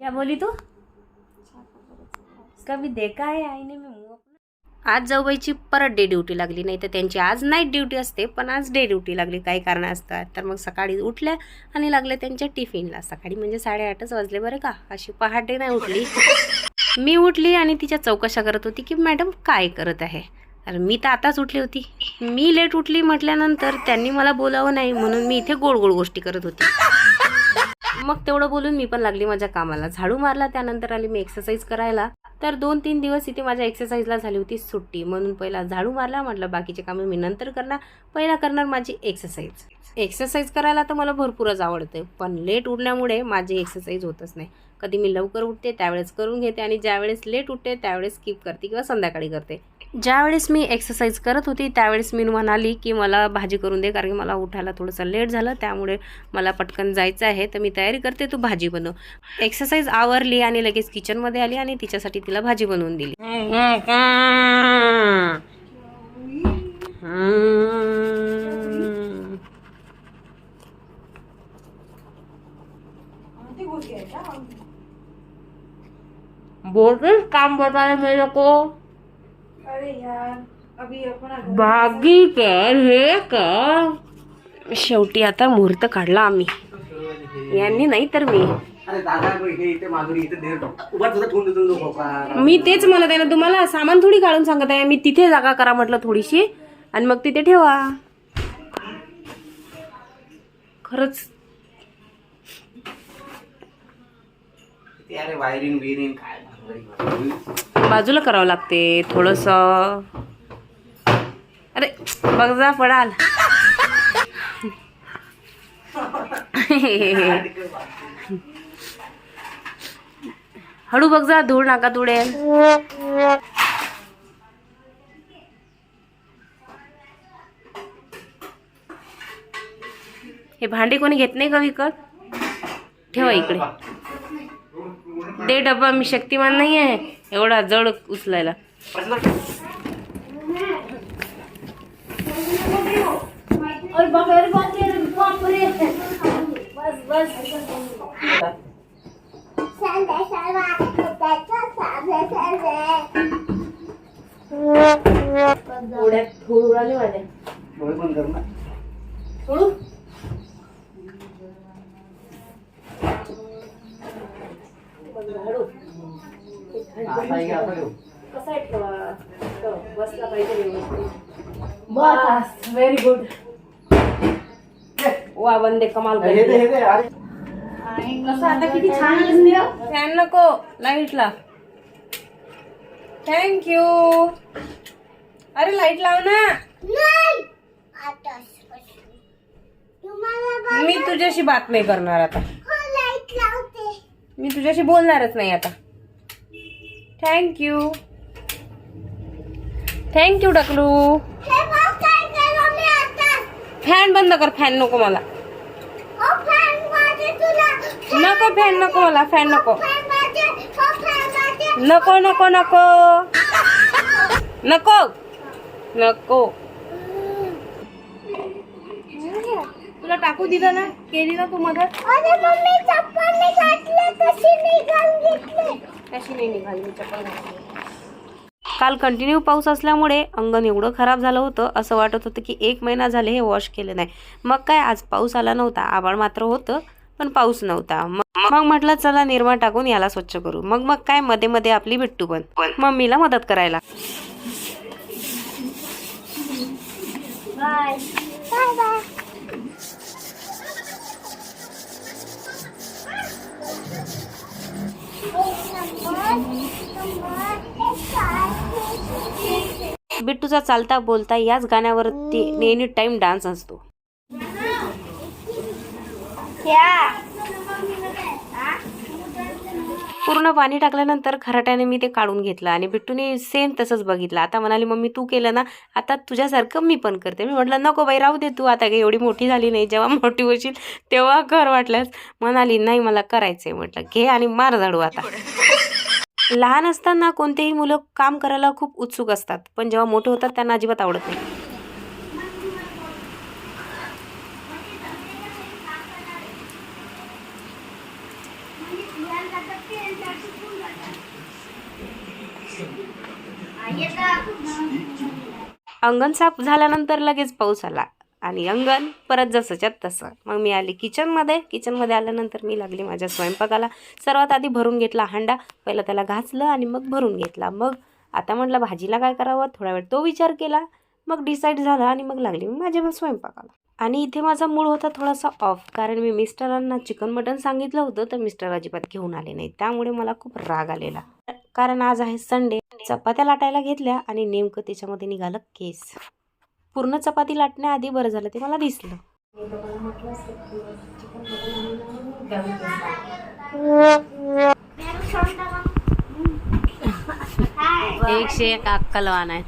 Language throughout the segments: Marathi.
या बोली तू? कभी देखा है आईने में मुंह अपना? आज जाऊबाईची परत डे ड्युटी लागली नाही तर त्यांची आज नाईट ड्युटी असते पण आज डे ड्युटी लागली काही कारणं असतात. तर मग सकाळी उठल्या आणि लागल्या त्यांच्या टिफिनला. सकाळी म्हणजे साडेआठच वाजले बरं का? अशी पहाटे नाही उठली. मी उठली आणि तिच्या चौकशा करत होती की मॅडम काय करत आहे? अरे मी तर आताच उठली होती. मी लेट उठली म्हटल्यानंतर त्यांनी मला बोलावं नाही म्हणून मी इथे गोड गोड गोष्टी करत होती. मग तेवढं बोलून मी पण लागली माझ्या कामाला. झाडू मारला त्यानंतर आली मी एक्सरसाइज करायला. तर दोन तीन दिवस इथे माझ्या एक्सरसाइजला झाली होती सुट्टी. म्हणून पहिला झाडू मारला म्हटलं बाकीचे कामं मी नंतर करणार. पहिला करणार माझी एक्सरसाइज एक्सरसाइज करायला तर मला भरपूरच आवडते. पण लेट उठल्यामुळे माझी एक्सरसाइज होतच नाही. कधी मी लवकर उठते त्यावेळेस करून घेते आणि ज्यावेळेस लेट उठते त्यावेळेस स्किप करते किंवा संध्याकाळी करते. ज्यावेळेस मी एक्सरसाइज करत होती त्यावेळेस मी म्हणाली की मला भाजी करून दे कारण की मला उठायला थोडंसं लेट झालं त्यामुळे मला पटकन जायचं आहे. तर मी तयारी करते तू भाजी बनव. एक्सरसाइज आवरली आणि लगेच किचनमध्ये आली आणि तिच्यासाठी तिला भाजी बनवून दिली. बोल काम बताए मेरे को अरे यार अभी अपना घर भागी कर हे का शेवटी आता मुहूर्त काढला आम्ही. यांनी नाही तर मी. अरे दादा इथे मागणी इथे देर उभा तुझा ठेवून देतो तो भोपळा. मी तेच म्हणत आहे ना तुम्हाला सामान थोडी काढून सांगत आहे. मी तिथे जागा करा म्हटलं थोडीशी आणि मग तिथे ठेवा. खरंच. वायरिंग बिरिंग काय. बाजूला करावं लागते. थोडस. अरे बघ जा पडाल. हळू बघ जा धूळ नाका तुडेल. हे भांडे कोणी घेत नाही का विकत? ठेवा इकडे. दे डब्बा मी शक्तिमान नाही आहे एवढा जड उचलायला. थोड्यात धूळ उडाली माझ्या. डोळे बंद कर ना. सोडू? कसा आहे बसला पाहिजे बस व्हेरी गुड वा वंदे कमाल कसं आता किती छान फॅन नको लाइट ला थँक्यू अरे लाइट लाव ना मी तुझ्याशी बातमी करणार आता. मी तुझ्याशी बोलणारच नाही आता. Thank you thank you डकलू. फॅन बंद कर फॅन नको मला. नको फॅन नको मला फॅन नको. नको नको नको. नको. नको. तुला टाकू दिलं ना? केली ना तू मदत? कशी नाही निघाली मी चप्पल घातली. काल कंटिन्यू पाऊस असल्यामुळे अंगण एवढं खराब झालं होतं असं वाटत होतं की एक महिना झाले हे वॉश केलं नाही. मग काय आज पाऊस आला नव्हता. आभाळ मात्र होतं पण पाऊस नव्हता. मग म्हटलं चला निर्मा टाकून याला स्वच्छ करू. मग मग काय मध्ये मध्ये आपली बिट्टू पण. मम्मीला मदत करायला. बिट्टूचा चालता बोलता याच गाण्यावरती एनी टाइम डान्स असतो. पूर्ण पाणी टाकल्यानंतर खराट्याने मी ते काढून घेतलं आणि बिट्टूने सेम तसंच बघितलं. आता म्हणाली मम्मी तू केलं ना आता तुझ्यासारखं मी पण करते. मी म्हटलं नको बाई राहू दे तू आता काही एवढी मोठी झाली नाही जेव्हा मोठी होशील तेव्हा कर वाटल्यास. म्हणाली नाही मला करायचंय. म्हटलं घे आणि मार झाडू आता. लहान असताना कोणतेही मुलं काम करायला खूप उत्सुक असतात पण जेव्हा मोठे होतात त्यांना अजिबात आवडत नाही. अंगण साफ झाल्यानंतर लगेच पाऊस आला. आणि अंगण परत जसंच्या तसं. मग मी आले किचनमध्ये. किचनमध्ये आल्यानंतर मी लागली माझ्या स्वयंपाकाला. सर्वात आधी भरून घेतला हांडा. पहिला त्याला घासलं आणि मग भरून घेतला. मग आता म्हटलं भाजीला काय करावं? थोडा वेळ तो विचार केला. मग डिसाईड झाला आणि मग लागली मी माझ्या स्वयंपाकाला. आणि इथे माझा मूळ होता थोडासा ऑफ. कारण मी मिस्टरांना चिकन मटन सांगितलं होतं तर मिस्टर अजिबात घेऊन आले नाही त्यामुळे मला खूप राग आलेला. कारण आज आहे संडे. चपात्या लाटायला घेतल्या आणि नेमकं त्याच्यामध्ये निघालं केस. पूर्ण चपाती लाटण्याआधी बरं झालं ते मला दिसलं. एकशे एक अक्कलवान आहे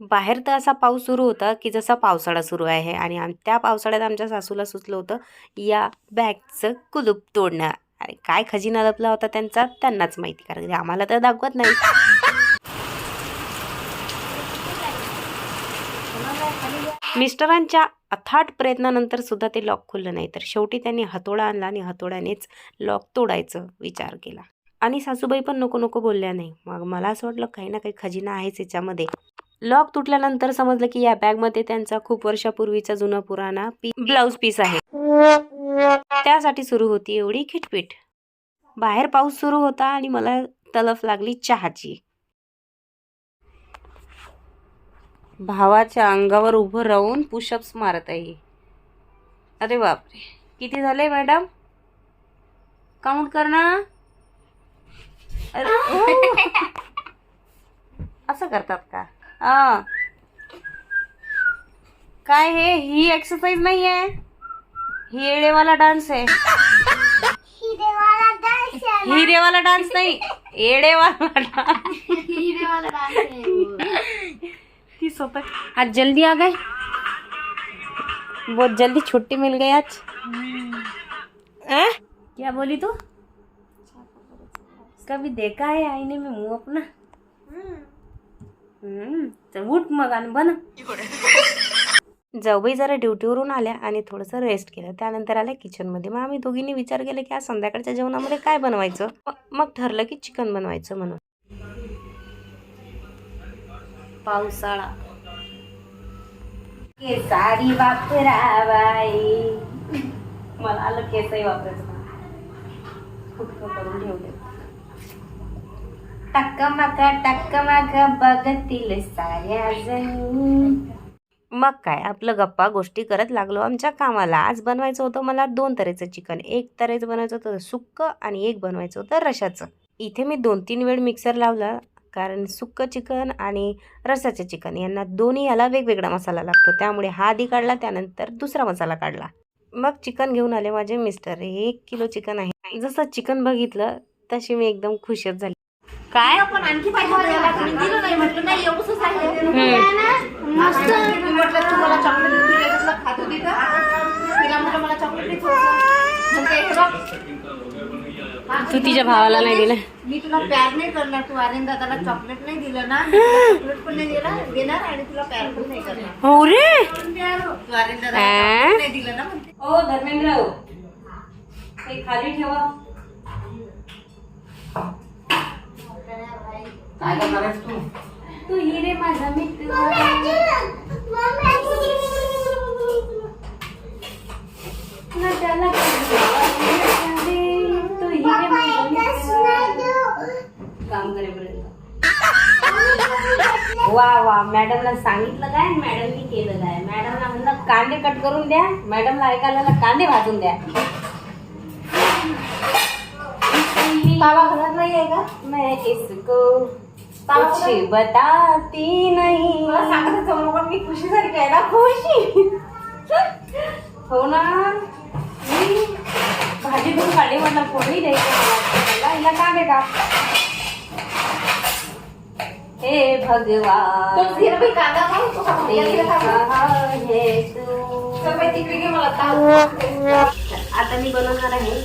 बाहेर तर असा पाऊस सुरू होता की जसा पावसाळा सुरू आहे आणि त्या पावसाळ्यात आमच्या सासूला सुचलं होतं या बॅगचं कुलूप तोडणं अरे काय खजिना लपला होता त्यांचा? त्यांनाच माहिती कारण आम्हाला तर दाखवत नाही. मिस्टरांच्या अथाट प्रयत्नानंतर सुद्धा ते लॉक खुललं नाही तर शेवटी त्यांनी हातोडा आणला आणि हातोड्यानेच लॉक तोडायचं विचार केला. आणि सासूबाई पण नको नको बोलल्या नाही. मग मला असं वाटलं काही ना काही खजिना आहेच याच्यामध्ये. लॉक तुटल्यानंतर समजलं की या बॅगमध्ये त्यांचा खूप वर्षापूर्वीचा जुना पुराणा पी ब्लाऊज पीस आहे. त्यासाठी सुरू होती एवढी खिटपीट. बाहेर पाऊस सुरू होता आणि मला तलफ लागली चहाची. भावाच्या अंगावर उभं राहून पुशअप्स मारत आहे. अरे बापरे. किती झाले मॅडम? काउंट कर ना. असं करतात का? हा. काय हे? ही एक्सरसाइज नाही आहे ही। येडेवाला डान्स आहे हिरेवाला डान्स हिरेवाला डान्स नाही येडेवाला डान्स हिरेवाला डान्स की स्वतः आज जल्दी आ गए? बहुत जल्दी छुट्टी मिल गई आज। हैं? क्या बोली तू? कभी देखा है आईने में मुंह अपना? हम्म, तर उठ मग आणि बन जाऊबाई जरा ड्युटीवरून आल्या आणि थोडंसं रेस्ट केलं. त्यानंतर आल्या किचनमध्ये मग आम्ही दोघींनी विचार केला की आज संध्याकाळच्या जेवणामध्ये काय बनवायचं? मग ठरलं की चिकन बनवायचं म्हणून. पावसाळा. केसारी वापरावाई. मला आलं केसही वापरायचं. फुटकं करून ठेवले. टक्क माका टक्क माका बघतील साऱ्या जणी. मग काय आपलं गप्पा गोष्टी करत लागलो आमच्या कामाला. आज बनवायचं होतं मला दोन तऱ्हेचं चिकन. एक तऱ्हेचं बनायचं होतं सुक्क आणि एक बनवायचं होतं रशाचं. इथे मी दोन तीन वेळ मिक्सर लावला कारण सुक्क चिकन आणि रसाचं चिकन यांना दोन्ही याला वेगवेगळा मसाला लागतो. त्यामुळे हा आधी काढला त्यानंतर दुसरा मसाला काढला. मग चिकन घेऊन आले माझे मिस्टर एक किलो चिकन आहे. जसं चिकन बघितलं तशी मी एकदम खुशच झाली. काय? पण आणखी पाहिजे दिलं. मस्त. मी म्हटलं तुम्हाला चॉकलेट दिलं त्याच्यातलं खात होती का तिला म्हटलं मला चॉकलेट हे तू तिच्या भावाला नाही दिलं. मी तुला प्यार नाही करणार. तू आर्यन दादाला चॉकलेट नाही दिलं ना चॉकलेट पण नाही देणार देणार आणि तुला प्यार पण नाही करणार. हो रे. तू आर्यन chocolate नाही दिलं ना म्हणते. ओ धर्मेंद्र ते खाली ठेवा. काय करणार आहेस तू तू हिरे माझा मित्र. नटाला तू माझा मित्र. काम करेपर्यंत वा वा मॅडमला सांगितलं काय? मॅडमनी केलं काय? मॅडमला म्हणलं कांदे कट करून द्या. मॅडमला ऐकायला कांदे भाजून द्या. बाबा घरात नाही आहे का? मैं इसको कुछ? बताती नहीं मला सांगत जाऊ पण मी खुशी झाली काय ना खुशी हो ना मी भाजी धुवून काढली म्हटलं फोडणी द्यायची मला. हिला का हे भगवान देखा खातो. है ताव. आता मी बनवणार आहे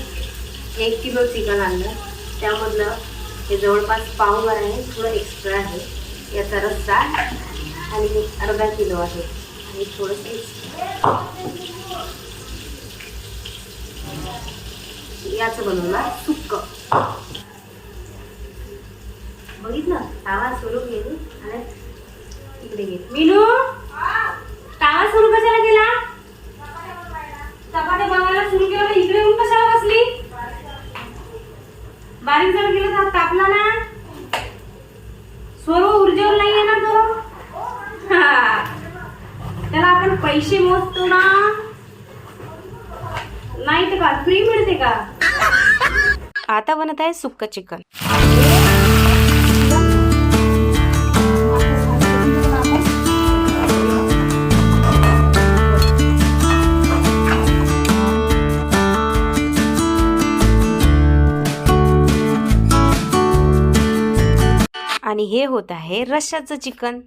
एक किलो चिकन आणलं त्यामधलं हे जवळपास पावभर आहे थोडं एक्स्ट्रा आहे. याचा रस्सा आणि अर्धा किलो आहे. आणि थोडंसं याचं बनवणार सुक्क. बघितलं? तावा सुरू गेली आणि इकडे गेली मिनू! तावा सुरू कशाला केला? चपात्या बनवायला सुरू केलं तर इकडे येऊन कशाला बसली बारीक जर गेलं तर तापला ना. सर्व ऊर्जेवर नाहीये ना तो. हा. त्याला आपण पैसे मोजतो ना. नाही तर का? फ्री मिळते का? आता बनत आहे सुक्क चिकन. आणि हे होत आहे रश्शाचं चिकन.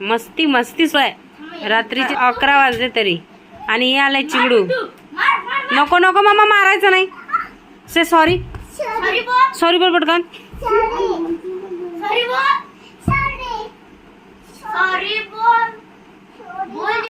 मस्ती मस्ती सोय. रात्रीचे अकरा वाजले तरी. आणि हे आलाय चिगडू. नको नको मामा मारायचं नाही. से सॉरी सॉरी बोल पटकन सॉरी बोल.